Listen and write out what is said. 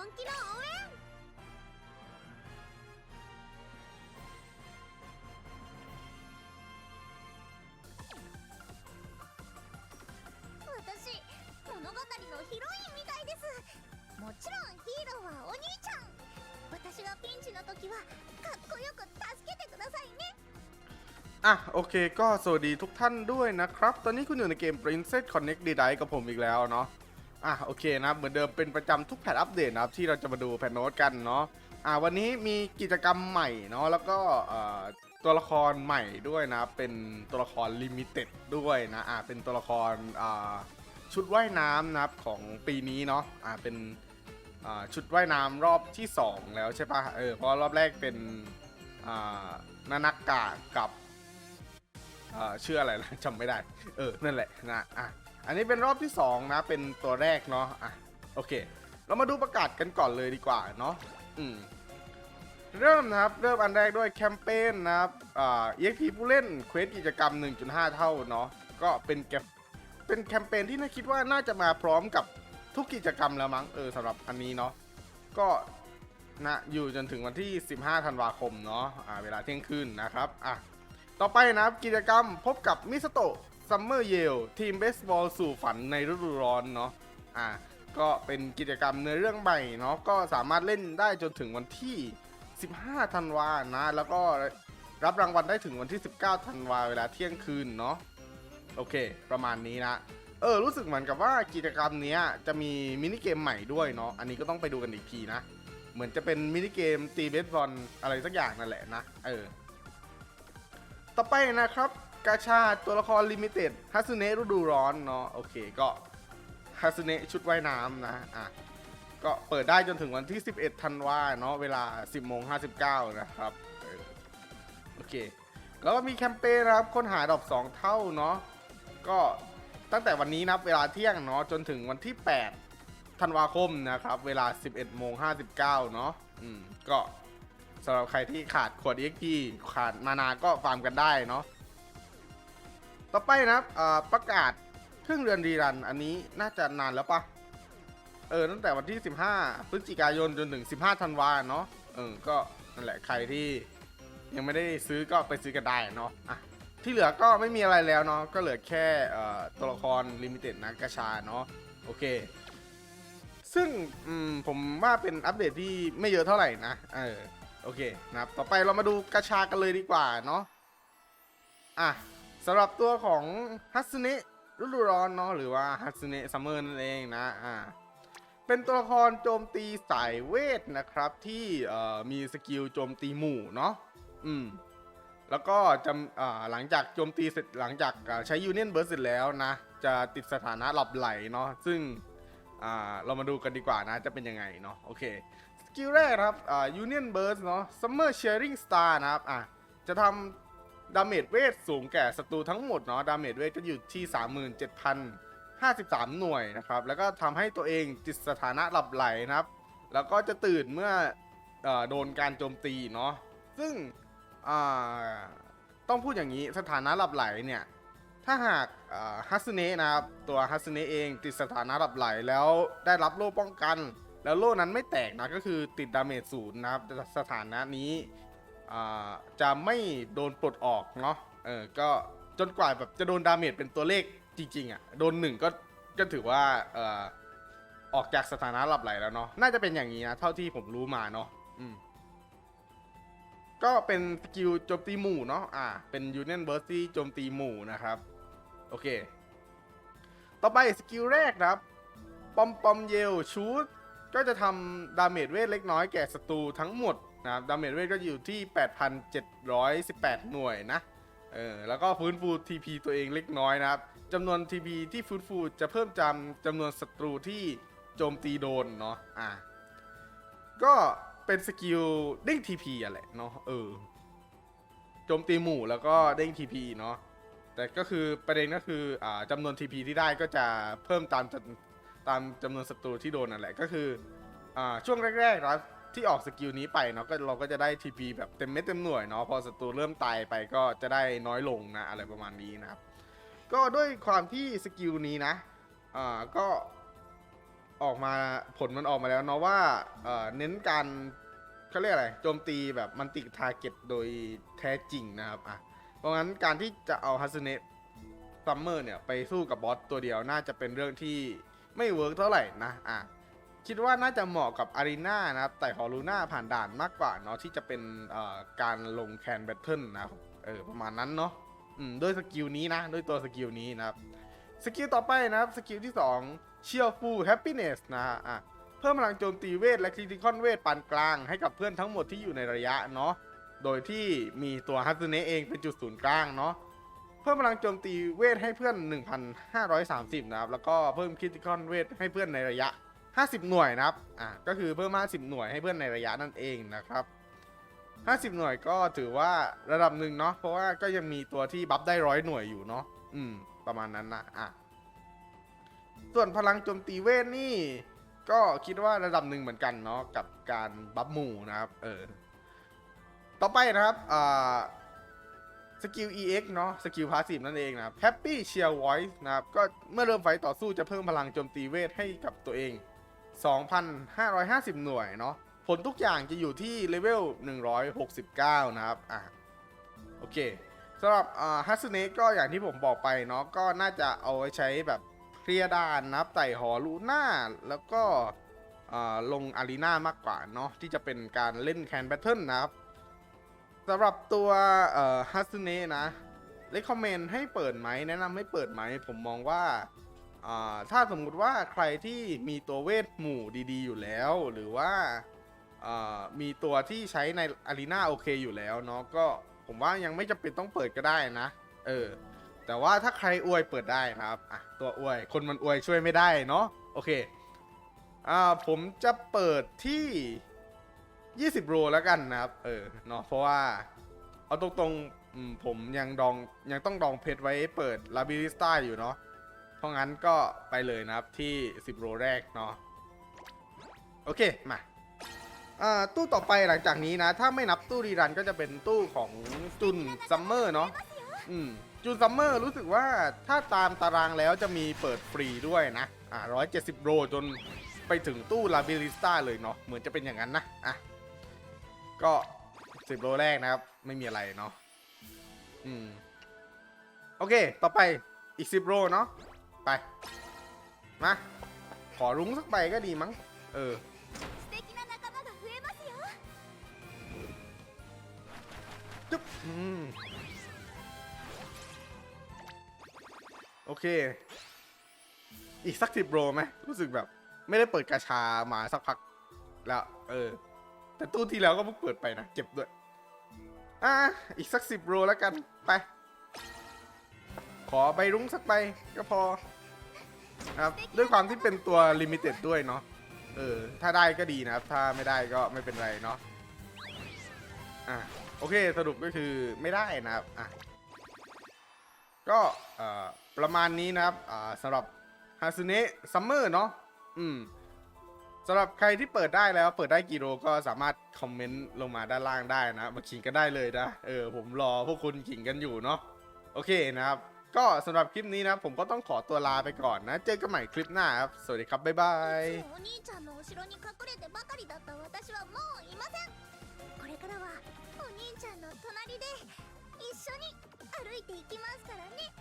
本気の応援私物語のヒロインみたいですもちろんヒーローはお兄ちゃん私がピンチの時はかっこよく助けてくださいね อ่ะโอเคก็สวัสดีทุกท่านด้วยนะครับ ตอนนี้คุณอยู่ในเกม Princess Connect d d i กับผมอีกแล้วเนาะ อะโอเคนะเหมือนเดิมเป็นประจำทุกแพทอัปเดตนะครับที่เราจะมาดูแพทโน้ตกันเนาะอะวันนี้มีกิจกรรมใหม่เนาะแล้วก็ตัวละครใหม่ด้วยนะเป็นตัวละครลิมิเต็ดด้วยนะอะเป็นตัวละครชุดว่ายน้ำนะครับของปีนี้เนาะอะเป็นชุดว่ายน้ำรอบที่ 2 แล้วใช่ปะเออเพราะรอบแรกเป็นนานักกะกับเชื่ออะไรนะจำไม่ได้ เออ นั่นแหละนะอะ อันนี้เป็นรอบที่ 2 นะ เป็นตัวแรกเนาะอะโอเค เรามาดูประกาศกันก่อนเลยดีกว่าเนาะอืมเริ่มนะครับเริ่มอันแรกด้วยแคมเปญนะครับอ่า EXP ผู้เล่นเควสกิจกรรม 1.5 เท่าเนาะก็เป็นแกเป็นแคมเปญที่น่าคิดว่าน่าจะมาพร้อมกับทุกกิจกรรมแล้วมั้งเออสำหรับอันนี้เนาะก็นะอยู่จนถึงวันที่ 15 ธันวาคมเนาะอ่าเวลาเที่ยงคืนนะครับอะต่อไปนะครับกิจกรรมพบกับมิสโต ซัมเมอร์เยลทีมเบสบอลสู่ฝันในฤดูร้อนเนาะอ่าก็เป็นกิจกรรมในเรื่องใหม่เนาะก็สามารถเล่นได้จนถึงวันที่ 15 ธันวานะ แล้วก็รับรางวัลได้ถึงวันที่ 19 ธันวาเวลาเที่ยงคืนเนาะโอเค ประมาณนี้นะเออรู้สึกเหมือนกับว่ากิจกรรมนี้จะมีมินิเกมใหม่ด้วยเนาะอันนี้ก็ต้องไปดูกันอีกทีนะ เหมือนจะเป็นมินิเกมตีเบสบอลอะไรสักอย่างนั่นแหละนะเออต่อไปนะครับ กาชาตัวละครลิมิเต็ดฮัสเนะฤดูร้อนเนาะโอเคก็ฮัสเนะชุดว่ายน้ำนะอะก็เปิดได้จนถึงวันที่ 11 ธันวาเนาะเวลา 10โมง59 นะครับโอเค แล้วก็มีแคมเปญนะครับค้นหาดอก 2 เท่าเนาะก็ตั้งแต่วันนี้นับเวลาเที่ยงเนาะจนถึงวันที่ 8 ธันวาคมนะครับ เวลา 11โมง59 เนาะอืมก็สำหรับใครที่ขาดขวด EXP ขาดมานาก็ฟาร์มกันได้เนาะ ต่อไปนะครับประกาศครึ่งเดือนรีรัน อันนี้น่าจะนานแล้วปะเออตั้งแต่วันที่ 15 พฤศจิกายนจนถึง 15ธันวาเนาะเออก็นั่นแหละใครที่ยังไม่ได้ซื้อก็ไปซื้อกันได้เนาะอะที่เหลือก็ไม่มีอะไรแล้วเนาะก็เหลือแค่ตัวละครลิมิเต็ดนะกระชาเนาะโอเค ซึ่งมผมว่าเป็นอัปเดตที่ไม่เยอะเท่าไหร่นะเออโอเคนะครับต่อไปเรามาดูกระชากันเลยดีกว่าเนาะอะ สำหรับตัวของฮัตสึเนะฤดูร้อนเนาะหรือว่าฮัตสึเนะซัมเมอร์นั่นเองนะอ่าเป็นตัวละครโจมตีสายเวทนะครับที่มีสกิลโจมตีหมู่เนาะอืมแล้วก็จะอ่าหลังจากโจมตีเสร็จหลังจากใช้ยูเนียนเบิร์สเสร็จแล้วนะ จะติดสถานะหลับไหลเนาะซึ่งอ่าเรามาดูกันดีกว่านะจะเป็นยังไงเนาะโอเคสกิลแรกครับอ่า Union Burst เนาะ Summer Sharing Star นะครับอะจะทำ ดาเมจเวทสูงแก่ศัตรูทั้งหมดเนาะ ดาเมจเวทก็อยู่ที่ 37,053 หน่วยนะครับ แล้วก็ทำให้ตัวเองติดสถานะหลับไหลนะครับ แล้วก็จะตื่นเมื่ออโดนการโจมตีเนาะ ซึ่งต้องพูดอย่างนี้สถานะหลับไหลเนี่ย ถ้าหากฮัสเนะนะครับ ตัวฮัสเนะเองติดสถานะหลับไหลแล้วได้รับโล่ป้องกัน แล้วโล่นั้นไม่แตกนะก็คือติดดาเมจศูนย์นะครับสถานะนี้ จะไม่โดนปลดออกเนาะเออก็จนกว่าแบบจะโดนดาเมจเป็นตัวเลขจริงๆอะ่ะโดนหนึ่งก็ก็ถือว่าเอ่อออกจากสถานะหลับไหลแล้วเนาะน่าจะเป็นอย่างนี้นะเท่าที่ผมรู้มาเนาะอืมก็เป็นสกิลโจมตีหมู่เนาะอ่าเป็นยูเนียนเบิร์สที่โจมตีหมู่นะครับ โอเค ต่อไปสกิลแรกนะครับ ปอมปอมเยลชูดก็จะทำดาเมจเวทเล็กน้อยแก่ศัตรูทั้งหมด นะครับดาเมจเวทก็อยู่ที่ 8,718 หน่วยนะ เออ แล้วก็ฟื้นฟู TP ตัวเองเล็กน้อยนะครับจำนวน TP ที่ฟื้นฟูจะเพิ่มจำจำนวนศัตรูที่โจมตีโดนเนาะ อ่าก็เป็นสกิลเด้ง TP อะแหละเนาะ เออ โจมตีหมู่แล้วก็เด้ง TP เนาะ แต่ก็คือประเด็นก็คืออ่าจำนวน TP ที่ได้ก็จะเพิ่มตามตามจำนวนศัตรูที่โดนนั่นแหละ ก็คืออ่าช่วงแรกๆนะ ที่ออกสกิลนี้ไปเนาะก็เราก็จะได้ TP แบบเต็มเม็ดเต็มหน่วยเนาะพอศัตรูเริ่มตายไปก็จะได้น้อยลงนะอะไรประมาณนี้นะครับ ก็ด้วยความที่สกิลนี้นะอ่าก็ออกมาผลมันออกมาแล้วเนาะว่าเอ่อเน้นการเขาเรียกอะไรโจมตีแบบมันติดทาร์เก็ตโดยแท้จริงนะครับอะเพราะงั้นการที่จะเอาฮัสเนตซัมเมอร์เนี่ยไปสู้กับบอสตัวเดียวน่าจะเป็นเรื่องที่ไม่เวิร์กเท่าไหร่นะอะ คิดว่าน่าจะเหมาะกับอารีนานะครับ แต่ฮอลูน่าผ่านด่านมากกว่าเนาะที่จะเป็นการลงแคนแบทเทิลนะครับเออประมาณนั้นเนาะด้วยสกิลนี้นะ ด้วยตัวสกิลนี้นะครับ สกิลต่อไปนะครับ สกิลที่2เชียร์ฟูลแฮปปี้เนสนะฮะอะเพิ่มพลังโจมตีเวท และคริติคอนเวทปานกลางให้กับเพื่อนทั้งหมดที่อยู่ในระยะเนาะโดยที่มีตัวฮัตสึเนะเองเป็นจุดศูนย์กลางเนาะเพิ่มพลังโจมตีเวทให้เพื่อน 1,530 นะครับ แล้วก็เพิ่มคริติคอนเวทให้เพื่อนในระยะ 50 หน่วยนะครับ อะ ก็คือเพิ่ม 50 หน่วยให้เพื่อนในระยะนั่นเองนะครับ 50 หน่วยก็ถือว่าระดับหนึ่งเนาะ เพราะว่าก็ยังมีตัวที่บัฟได้ร้อยหน่วยอยู่เนาะ อืม ประมาณนั้นนะอะ ส่วนพลังโจมตีเวทนี่ ก็คิดว่าระดับหนึ่งเหมือนกันเนาะกับการบัฟหมู่นะครับ เออ ต่อไปนะครับ อ่า สกิล EX เนาะ สกิลพาสซีฟนั่นเองนะครับ Happy Cheer Voice นะครับ ก็เมื่อเริ่มไฟต์ต่อสู้จะเพิ่มพลังโจมตีเวทให้กับตัวเอง 2,550 หน่วยเนาะผลทุกอย่างจะอยู่ที่เลเวล 169 นะครับอะโอเคสำหรับฮัสเนก็อย่างที่ผมบอกไปเนาะก็น่าจะเอาไว้ใช้แบบเคลียร์ดานนับไต่หอลูน่าแล้วก็อ่าลงอารีนามากกว่าเนาะที่จะเป็นการเล่นแคนแบทเทิลนะครับสำหรับตัวฮัสเนนะเลคคอมเมนต์ให้เปิดไหมแนะนำให้เปิดไหมผมมองว่า อ่าถ้าสมมุติว่าใครที่มีตัวเวทหมู่ดี ๆ อยู่แล้ว หรือว่าอ่ามีตัวที่ใช้ในอารีนาโอเคอยู่แล้วเนาะก็ผมว่ายังไม่จำเป็นต้องเปิดก็ได้นะ เออ แต่ว่าถ้าใครอวยเปิดได้ครับอะตัวอวย คนมันอวยช่วยไม่ได้เนาะโอเคอ่าผมจะเปิดที่ 20โรแล้วกันนะครับ เออเนาะเพราะว่าเอาตรงๆอืมผมยังดองยังต้องดองเพชรไว้เปิดลาบิลิสต้าอยู่เนาะ เพราะงั้นก็ไปเลยนะครับที่ 10โรแรกเนาะโอเค มาตู้ต่อไปหลังจากนี้นะ ถ้าไม่นับตู้รีรันก็จะเป็นตู้ของจุนซัมเมอร์เนาะอืมจุนซัมเมอร์รู้สึกว่าถ้าตามตารางแล้วจะมีเปิดฟรีด้วยนะ อ่าร้อยเจ็ดสิบโรจนไปถึงตู้ลาบิลิสตาเลยเนาะ เหมือนจะเป็นอย่างนั้นนะ อะ ก็สิบโรแรกนะครับ ไม่มีอะไรเนาะ อืม โอเค ต่อไปอีกสิบโรเนาะ ไป มา ขอรุ้งสักใบก็ดีมั้ง เออ จุ๊บโอเค อีกสักสิบโรไหมรู้สึกแบบ ไม่ได้เปิดกาชามาสักพัก แล้ว เออ แต่ตู้ที่แล้วก็เพิ่งเปิดไปนะ เจ็บด้วย อะ อีกสักสิบโรแล้วกัน ไป ขอใบรุ้งสักใบก็พอครับด้วยความที่เป็นตัวลิมิเต็ดด้วยเนาะเออ ถ้าได้ก็ดีนะครับ ถ้าไม่ได้ก็ไม่เป็นไรเนาะอะโอเคสรุปก็คือไม่ได้นะครับอะก็เอ่อประมาณนี้นะครับอ่าสำหรับฮาซุเนะซัมเมอร์เนาะอืมสำหรับใครที่เปิดได้แล้วเปิดได้กี่โลก็สามารถคอมเมนต์ลงมาด้านล่างได้นะ มาขิงกันได้เลยนะ เออ ผมรอพวกคุณขิงกันอยู่เนาะโอเคนะครับ ก็สำหรับคลิปนี้นะผมก็ต้องขอตัวลาไปก่อนนะ เจอกันใหม่คลิปหน้าครับ สวัสดีครับ บ๊ายบายお兄ちゃんの隣で一緒に歩いていきますからね